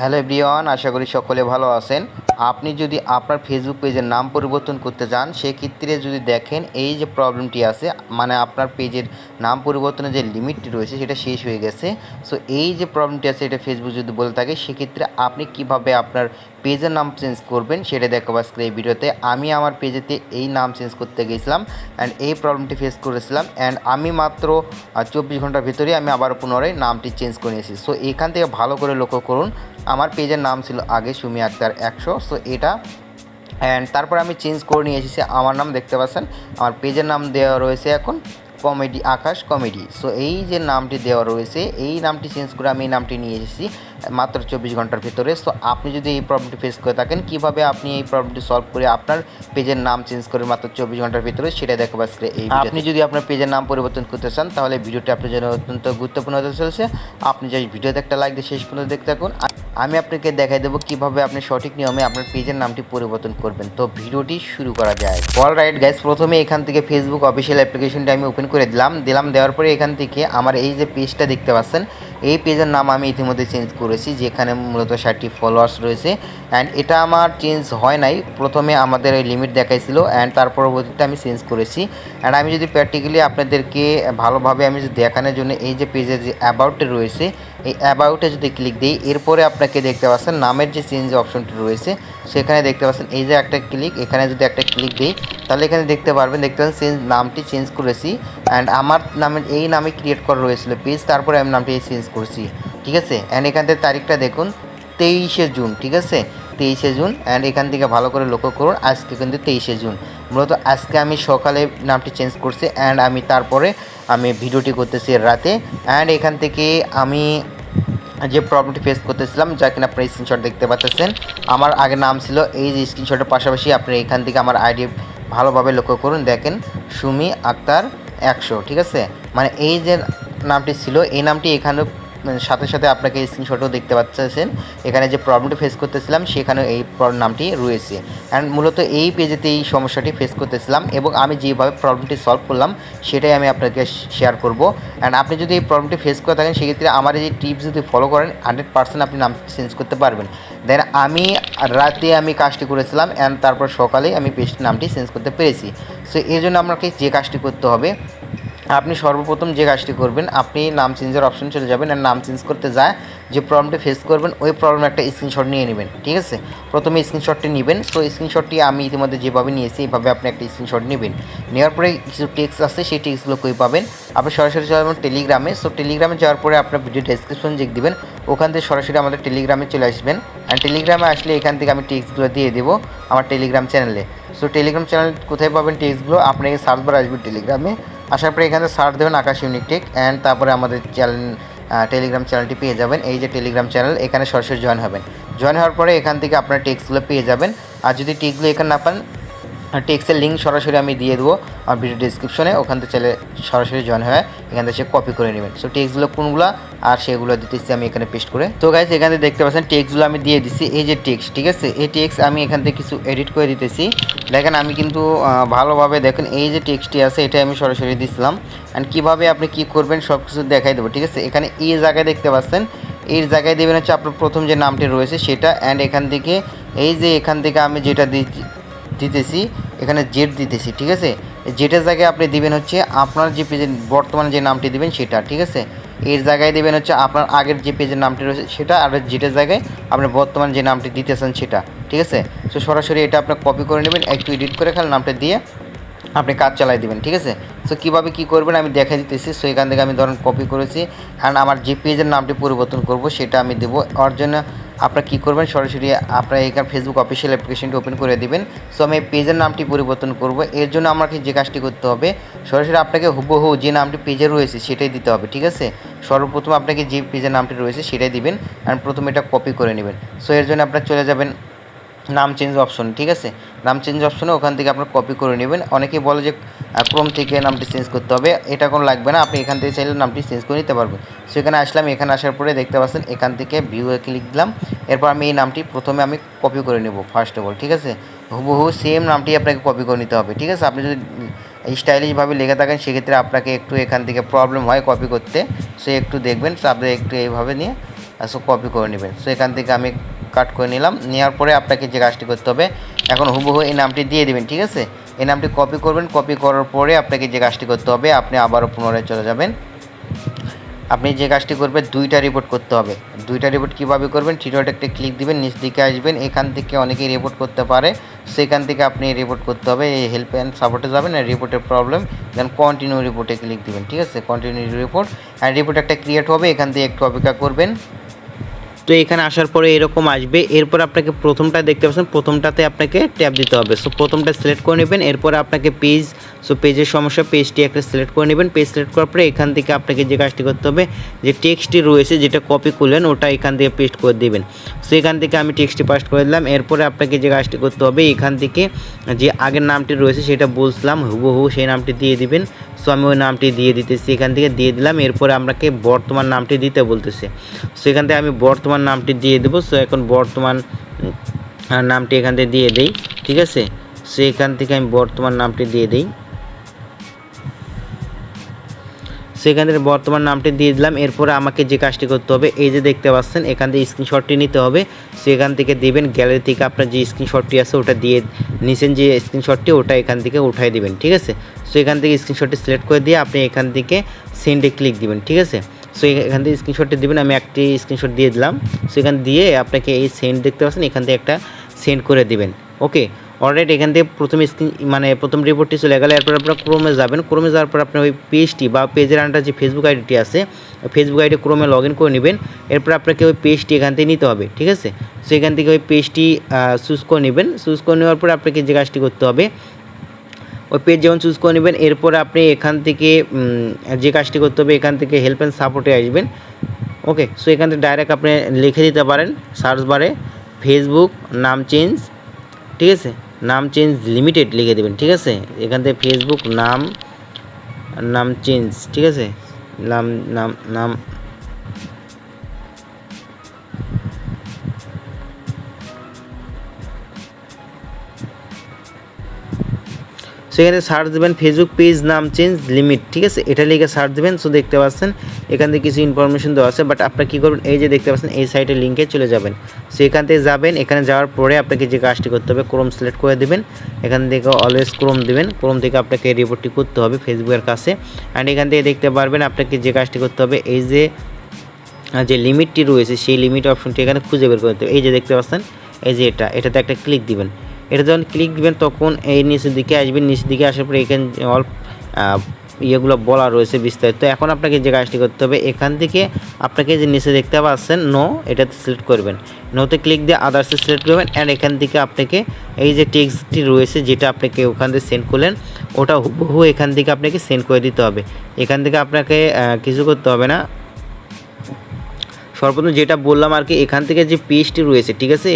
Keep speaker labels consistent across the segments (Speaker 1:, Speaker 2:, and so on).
Speaker 1: Hello everyone, আশা করি সকলে ভালো আছেন। আপনি যদি আপনার ফেসবুক পেজের নাম পরিবর্তন করতে চান, সেক্ষেত্রে যদি দেখেন এই যে প্রবলেমটি আছে মানে আপনার পেজের নাম পরিবর্তনের যে লিমিটটি রয়েছে, সেটা শেষ হয়ে গেছে। সো এই যে প্রবলেমটি আছে, এটা ফেসবুক যদি বলে থাকে, সেক্ষেত্রে আপনি কীভাবে আপনার পেজের নাম চেঞ্জ করবেন, সেটা দেখাবো আজকে এই ভিডিওতে। আমি আমার পেজেতে এই নাম চেঞ্জ করতে গেছিলাম অ্যান্ড এই প্রবলেমটি ফেস করেছিলাম অ্যান্ড আমি মাত্র চব্বিশ ঘণ্টার ভিতরেই আমি আবার পুনরায় নামটি চেঞ্জ করে নিয়েছি। সো এখান থেকে ভালো করে লক্ষ্য করুন, আমার পেজের নাম ছিল আগে সুমি আক্তার একশো। সো এটা অ্যান্ড তারপর আমি চেঞ্জ করে নিয়ে এসেছি। আমার নাম দেখতে পাচ্ছেন, আমার পেজের নাম দেওয়া রয়েছে এখন কমেডি আকাশ কমেডি। সো এই যে নামটি দেওয়া রয়েছে এই নামটি চেঞ্জ করে আমি এই নামটি নিয়ে এসেছি মাত্র চব্বিশ ঘণ্টার ভিতরে। সো আপনি যদি এই প্রবলেমটি ফেস করে থাকেন কীভাবে আপনি এই প্রবলেমটি সলভ করে আপনার পেজের নাম চেঞ্জ করে মাত্র চব্বিশ ঘণ্টার ভিতরে সেটা দেখাবো আজকে এই আপনি যদি আপনার পেজের নাম পরিবর্তন করতে চান তাহলে ভিডিওটি আপনার জন্য অত্যন্ত গুরুত্বপূর্ণ হতে চলছে। আপনি যে ভিডিওতে একটা লাইক দিয়ে শেষ পর্যন্ত দেখতে থাকুন। আমি আপনাকে দেখাই দেবো কীভাবে আপনি সঠিক নিয়মে আপনার পেজের নামটি পরিবর্তন করবেন। তো ভিডিওটি শুরু করা যায়। অল রাইট গাইস প্রথমে এখান থেকে ফেসবুক অফিসিয়াল অ্যাপ্লিকেশনটি আমি ওপেন করে দিলাম। দিলাম, দেওয়ার পরে এখান থেকে আমার এই যে পেজটা দেখতে পাচ্ছেন এই পেজের নাম আমি ইতিমধ্যে চেঞ্জ করেছি, যেখানে মূলত ষাটটি ফলোয়ার্স রয়েছে। অ্যান্ড এটা আমার চেঞ্জ হয় নাই। প্রথমে আমাদের ওই লিমিট দেখাইছিল অ্যান্ড তার পরবর্তীতে আমি চেঞ্জ করেছি। অ্যান্ড আমি যদি প্র্যাকটিক্যালি আপনাদেরকে ভালোভাবে আমি যদি দেখানোর জন্য এই যে পেজের যে অ্যাবাউটে রয়েছে, এই অ্যাবাউটে যদি ক্লিক দিই, এরপরে আপনাকে দেখতে পাচ্ছেন নামের যে চেঞ্জ অপশনটি রয়েছে সেখানে দেখতে পাচ্ছেন, এই যে একটা ক্লিক এখানে যদি একটা ক্লিক দিই, তাহলে এখানে দেখতে পারবেন, দেখতে পাচ্ছেন চেঞ্জ নামটি চেঞ্জ করেছি। অ্যান্ড আমার নামের, এই নামে ক্রিয়েট করা রয়েছিল পেজ তারপরে আমি নামটি চেঞ্জ করছি, ঠিক আছে? অ্যান্ড এখান থেকে তারিখটা দেখুন, তেইশে জুন, ঠিক আছে? তেইশে জুন অ্যান্ড এখান থেকে ভালো করে লক্ষ্য করুন, আজকে কিন্তু তেইশে জুন। মূলত আজকে আমি সকালে নামটি চেঞ্জ করছি অ্যান্ড আমি তারপরে আমি ভিডিওটি করতেছি রাতে। অ্যান্ড এখান থেকে আমি যে প্রবলেমটি ফেস করতেছিলাম, যা কিনা আপনার স্ক্রিনশট দেখতে পাচ্ছেন। আমার আগে নাম ছিল এই যে স্ক্রিনশটের পাশাপাশি আপনি এখান থেকে আমার আইডি ভালোভাবে লক্ষ্য করুন। দেখেন, সুমি আক্তার একশো, ঠিক আছে? মানে এই যে নামটি ছিল, এই নামটি এখানে সাথে সাথে আপনাকে স্ক্রিনশটও দেখতে পাচ্ছেন। এখানে যে প্রবলেমটি ফেস করতেছিলাম সেখানে এই নামটি রয়েছে। অ্যান্ড মূলত এই পেজেতে এই সমস্যাটি ফেস করতেছিলাম এবং আমি যেভাবে প্রবলেমটি সলভ করলাম, সেটাই আমি আপনাকে শেয়ার করব। অ্যান্ড আপনি যদি এই প্রবলেমটি ফেস করে থাকেন, সেক্ষেত্রে আমার এই টিপস যদি ফলো করেন হান্ড্রেড পার্সেন্ট আপনি নাম চেঞ্জ করতে পারবেন। দেন আমি রাতে আমি কাজটি করেছিলাম অ্যান্ড তারপর সকালে আমি পেজটির নামটি চেঞ্জ করতে পেরেছি। সো এই জন্য আপনাকে যে কাজটি করতে হবে আপনি সর্বপ্রথম যে কাজটি করবেন, আপনি নাম চেঞ্জের অপশন চলে যাবেন আর নাম চেঞ্জ করতে যায়, যে প্রবলেমটি ফেস করবেন, ওই প্রবলেম একটা স্ক্রিনশট নিয়ে নেবেন, ঠিক আছে? প্রথমে স্ক্রিনশটটি নেবেন সো স্ক্রিনশটটি আমি ইতিমধ্যে যেভাবে নিয়েছি, এইভাবে আপনি একটা স্ক্রিনশট নেবেন। নেওয়ার পরে কিছু টেক্স আছে, সেই টেক্সগুলো কই পাবেন? আপনি সরাসরি চলে যাবেন টেলিগ্রামে সো টেলিগ্রামে যাওয়ার পরে আপনার ভিডিও ডেসক্রিপশন যে দিবেন, ওখান থেকে সরাসরি আমাদের টেলিগ্রামে চলে আসবেন। অ্যান্ড টেলিগ্রামে আসলে এখান থেকে আমি টেক্সগুলো দিয়ে দেবো আমার টেলিগ্রাম চ্যানেলে সো টেলিগ্রাম চ্যানেল কোথায় পাবেন টেক্সগুলো আপনাকে সার্চ বার আসবে টেলিগ্রামে আসার পরে এখানে সার্চ দেবেন আকাশ ইউনিকটেক অ্যান্ড তারপরে আমাদের চ্যানেল টেলিগ্রাম চ্যানেলটি পেয়ে যাবেন। এই যে টেলিগ্রাম চ্যানেল এখানে সরাসরি জয়েন হবেন। জয়েন হওয়ার পরে এখান থেকে আপনার টেক্সগুলো পেয়ে যাবেন। আর যদি টেক্সগুলো এখানে না পান টেক্সটের লিঙ্ক সরাসরি আমি দিয়ে দেবো আমার ভিডিও ডিসক্রিপশনে ওখান থেকে চাইলে সরাসরি জয়েন হয়ে এখান থেকে কপি করে নেবেন। সো টেক্সগুলো কোনগুলো আর সেগুলো দিতেছি আমি এখানে পেস্ট করে। তো গাইজ এখানে দেখতে পাচ্ছেন টেক্সগুলো আমি দিয়ে দিচ্ছি এই যে টেক্স ঠিক আছে? এই টেক্স আমি এখান থেকে কিছু এডিট করে দিতেছি। দেখেন, আমি কিন্তু ভালোভাবে দেখেন এই যে টেক্সটি আছে এটা আমি সরাসরি দিছিলাম। অ্যান্ড কীভাবে আপনি কি করবেন সব কিছু দেখাই দেবো, ঠিক আছে? এখানে এই জায়গায় দেখতে পাচ্ছেন। এর জায়গায় দেবেন হচ্ছে আপনার প্রথম যে নামটি রয়েছে সেটা। অ্যান্ড এখান থেকে, এই যে এখান থেকে আমি যেটা দিচ্ছি দিতেছি, এখানে জেড দিতেছি, ঠিক আছে? জেটের জায়গায় আপনি দিবেন হচ্ছে আপনার যে পেজের বর্তমানে যে নামটি দিবেন সেটা, ঠিক আছে? এর জায়গায় দেবেন হচ্ছে আপনার আগের যে পেজের নামটি রয়েছে সেটা আর জেটের জায়গায় আপনি বর্তমান যে নামটি দিতেছেন সেটা, ঠিক আছে? তো সরাসরি এটা আপনি কপি করে নেবেন, একটু এডিট করে খালি নামটা দিয়ে আপনি কাজ চালাই দিবেন, ঠিক আছে? সো কীভাবে কী করবেন আমি দেখা দিতেছি সো এখান থেকে আমি ধরুন কপি করেছি অ্যান্ড আমার যে পেজের নামটি পরিবর্তন করব সেটা আমি দেবো ওর জন্য আপনারা কী করবেন, সরাসরি আপনার এখানে ফেসবুক অফিসিয়াল অ্যাপ্লিকেশনটি ওপেন করে দেবেন। সো আমি পেজের নামটি পরিবর্তন করব। এর জন্য আমাকে যে কাজটি করতে হবে, সরাসরি আপনাকে হুবহু যে নামটি পেজে রয়েছে সেটাই দিতে হবে, ঠিক আছে? সর্বপ্রথম আপনাকে যে পেজের নামটি রয়েছে সেটাই দিবেন। অ্যান্ড প্রথমে এটা কপি করে নেবেন। সো এর জন্য আপনারা চলে যাবেন নাম চেঞ্জ অপশন ঠিক আছে? নাম চেঞ্জ অপশনে ওখান থেকে আপনার কপি করে নেবেন। অনেকে বলে যে ক্রোম থেকে নামটি চেঞ্জ করতে হবে। এটা কোনো লাগবে না। আপনি এখান থেকে চাইলে নামটি চেঞ্জ করে নিতে পারবেন। সো এখানে আসলাম। এখানে আসার পরে দেখতে পাচ্ছেন, এখান থেকে ভিউয়ে ক্লিক দিলাম। এরপর আমি এই নামটি প্রথমে আমি কপি করে নেব ফার্স্ট অফ অল ঠিক আছে? হুবহু সেম নামটি আপনাকে কপি করে নিতে হবে, ঠিক আছে? আপনি যদি স্টাইলিশভাবে লেগে থাকেন, সেক্ষেত্রে আপনাকে একটু এখান থেকে প্রবলেম হয় কপি করতে। সে একটু দেখবেন আপনি একটু এইভাবে নিয়ে সো কপি করে নেবেন। সো এখান থেকে আমি কাট করে নিলাম। নেওয়ার পরে আপনাকে যে কাজটি করতে হবে, এখন হুবহু এই নামটি দিয়ে দেবেন, ঠিক আছে? এই নামটি কপি করবেন কপি করার পরে আপনাকে যে কাজটি করতে হবে, আপনি আবারও পুনরায় চলে যাবেন। আপনি যে কাজটি করবেন, দুইটা রিপোর্ট করতে হবে। দুইটা রিপোর্ট কীভাবে করবেন থ্রিডট একটা ক্লিক দিবেন, নিচ দিকে আসবেন, এখান থেকে অনেকেই রিপোর্ট করতে পারে। সেখান থেকে আপনি রিপোর্ট করতে হবে, এই হেল্প অ্যান্ড সাপোর্টে যাবেন, আর রিপোর্টের প্রবলেম দেন কন্টিনিউ রিপোর্টে ক্লিক দিবেন, ঠিক আছে? কন্টিনিউ রিপোর্ট আর রিপোর্ট একটা ক্রিয়েট হবে, এখান থেকে একটু অপেক্ষা করবেন। তো এখানে আসার পরে এরকম আসবে। এরপর আপনাকে প্রথমটা দেখতে পাচ্ছেন, প্রথমটাতে আপনাকে ট্যাপ দিতে হবে। সো প্রথমটা সিলেক্ট করে নেবেন, এরপর আপনাকে পেজ সো পেজের সমস্যা পেজটি একটা সিলেক্ট করে নেবেন। পেজ সিলেক্ট করার পরে এখান থেকে আপনাকে যে কাজটি করতে হবে, যে টেক্সটটি রয়েছে, যেটা কপি করলেন, ওটা এখান থেকে পেস্ট করে দেবেন। সো এখান থেকে আমি টেক্সটটি পাস্ট করে দিলাম। এরপরে আপনাকে যে কাজটি করতে হবে, এখান থেকে যে আগের নামটি রয়েছে, সেটা বলছিলাম হুবহু সেই নামটি দিয়ে দিবেন। সো আমি ওই নামটি দিয়ে দিতেছি, এখান থেকে দিয়ে দিলাম। এরপরে আপনাকে বর্তমান নামটি দিতে বলতেছে। সো এখান থেকে আমি বর্তমান নামটি দিয়ে দেবো। সো এখন বর্তমান নামটি এখান থেকে দিয়ে দেই, ঠিক আছে? সো এখান থেকে আমি বর্তমান নামটি দিয়ে দিই। সেখান থেকে বর্তমান নামটি দিয়ে দিলাম। এরপরে আমাকে যে কাজটি করতে হবে, এই যে দেখতে পাচ্ছেন, এখান থেকে স্ক্রিনশটটি নিতে হবে। সেখান থেকে দিবেন গ্যালারি থেকে আপনার যে স্ক্রিনশটটি আছে ওটা দিয়ে নিচেন যে স্ক্রিনশটটি ওটা এখান থেকে উঠাই দিবেন, ঠিক আছে? সো এখান থেকে স্ক্রিনশটটি সিলেক্ট করে দিয়ে আপনি এখান থেকে সেন্ডে ক্লিক দিবেন, ঠিক আছে? সো এখান থেকে স্ক্রিনশটটি দেবেন, আমি একটি স্ক্রিনশট দিয়ে দিলাম। সো এখান দিয়ে আপনাকে এই সেন্ড দেখতে পাচ্ছেন, এখান থেকে একটা সেন্ড করে দিবেন ওকে অলরেডি এখান থেকে প্রথম স্ক্রিন মানে প্রথম রিপোর্টটি চলে গেলে, এরপর আপনার ক্রোমে যাবেন। ক্রোমে যাওয়ার পর আপনার ওই পেজটি বা পেজের আন্ডার যে ফেসবুক আইডিটি আছে ফেসবুক আইডি ক্রোমে লগ ইন করে নেবেন। এরপর আপনাকে ওই পেজটি এখান থেকে নিতে হবে, ঠিক আছে? সো এখান থেকে ওই পেজটি চুজ করে নেবেন। চুজ করে নেওয়ার পর আপনাকে যে কাজটি করতে হবে, ওই পেজ যেমন চুজ করে নেবেন, এরপর আপনি এখান থেকে যে কাজটি করতে হবে, এখান থেকে হেল্প অ্যান্ড সাপোর্টে আসবেন। ওকে সো এখান থেকে ডাইরেক্ট আপনি লিখে দিতে পারেন সার্চ বারে ফেসবুক নাম চেঞ্জ ঠিক আছে? নাম চেঞ্জ লিমিটেড লিখে দেবেন, ঠিক আছে? এখান থেকে ফেসবুক নাম নাম চেঞ্জ, ঠিক আছে? নাম নাম নাম সেখানে সার্চ দেবেন ফেসবুক পেজ নাম চেঞ্জ লিমিট ঠিক আছে? এটা লিখে সার্চ দেবেন সো দেখতে পাচ্ছেন, এখান থেকে কিছু ইনফরমেশন দেওয়া আছে বাট আপনারা কী করবেন, এই যে দেখতে পাচ্ছেন, এই সাইটের লিঙ্কে চলে যাবেন। সো এখান থেকে যাবেন, এখানে যাওয়ার পরে আপনাকে যে কাজটি করতে হবে ক্রোম সিলেক্ট করে দেবেন। এখান থেকে অলওয়েজ ক্রোম দেবেন ক্রোম থেকে আপনাকে রিপোর্টটি করতে হবে ফেসবুকের কাছে। অ্যান্ড এখান থেকে দেখতে পারবেন, আপনাকে যে কাজটি করতে হবে, এই যে যে লিমিটটি রয়েছে, সেই লিমিট অপশনটি এখানে খুঁজে বের করতে হবে। এই যে দেখতে পাচ্ছেন, এই যে এটা, এটাতে একটা ক্লিক দিবেন। এটা যখন ক্লিক দিবেন, তখন এই নিচের দিকে আসবেন। নিচের দিকে আসার পরে এখানে অল ইয়েগুলো বলা রয়েছে বিস্তারিত। এখন আপনাকে যে কাজটি করতে হবে, এখান থেকে আপনাকে যে নিচে দেখতে পাচ্ছেন নো এটাতে সিলেক্ট করবেন। নোতে ক্লিক দিয়ে আদার্সে সিলেক্ট করবেন অ্যান্ড এখান থেকে আপনাকে এই যে টেক্সটটি রয়েছে, যেটা আপনাকে ওখান থেকে সেন্ড করলেন, ওটা হুবহু এখান থেকে আপনাকে সেন্ড করে দিতে হবে। এখান থেকে আপনাকে কিছু করতে হবে না। সর্বপ্রথম যেটা বললাম আর কি, এখান থেকে যে পেজটি রয়েছে, ঠিক আছে?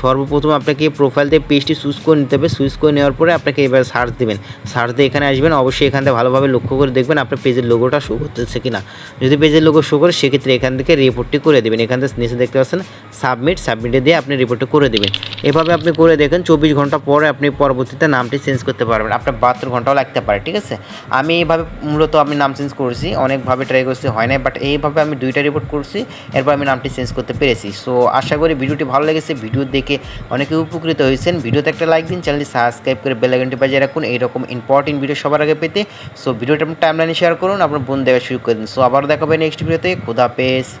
Speaker 1: সর্বপ্রথম আপনাকে প্রোফাইল থেকে পেজটি চুজ করে নিতে হবে। চুজ করে নেওয়ার পরে আপনাকে এবার সার্চ দেবেন। সার্চ দিয়ে এখানে আসবেন। অবশ্যই এখান থেকে ভালোভাবে লক্ষ্য করে দেখবেন আপনার পেজের লোগোটা শো করতেছে কিনা। যদি পেজের লোগো শো করে, সেক্ষেত্রে এখান থেকে রিপোর্টটি করে দেবেন। এখান থেকে নিচে দেখতে পাচ্ছেন সাবমিট, সাবমিটে দিয়ে আপনি রিপোর্টটি করে দেবেন। এভাবে আপনি করে দেখেন, চব্বিশ ঘণ্টা পরে আপনি পরবর্তীতে নামটি চেঞ্জ করতে পারবেন। আপনার বাহাত্তর ঘন্টাও লাগতে পারে, ঠিক আছে? আমি এইভাবে মূলত আমি নাম চেঞ্জ করেছি, অনেকভাবে ট্রাই করছি, হয় নাই বাট এইভাবে আমি দুইটা রিপোর্ট করছি, এরপর আমি নামটি চেঞ্জ করতে পেরেছি। সো আশা করি ভিডিওটি ভালো লেগেছে, ভিডিও দেখে অনেকে উপকৃত হয়েছেন। ভিডিওতে একটা লাইক দিন চ্যানেলটি সাবস্ক্রাইব করে বেল আইকনটি বাজিয়ে রাখুন, এইরকম ইম্পর্টেন্ট ভিডিও সবার আগে পেতে। সো ভিডিওটা আপনার টাইমলাইনে শেয়ার করুন, আপনার বোন দেওয়া শুরু করে দিন। সো আবার দেখাবে নেক্সট ভিডিওতে খুদা পেস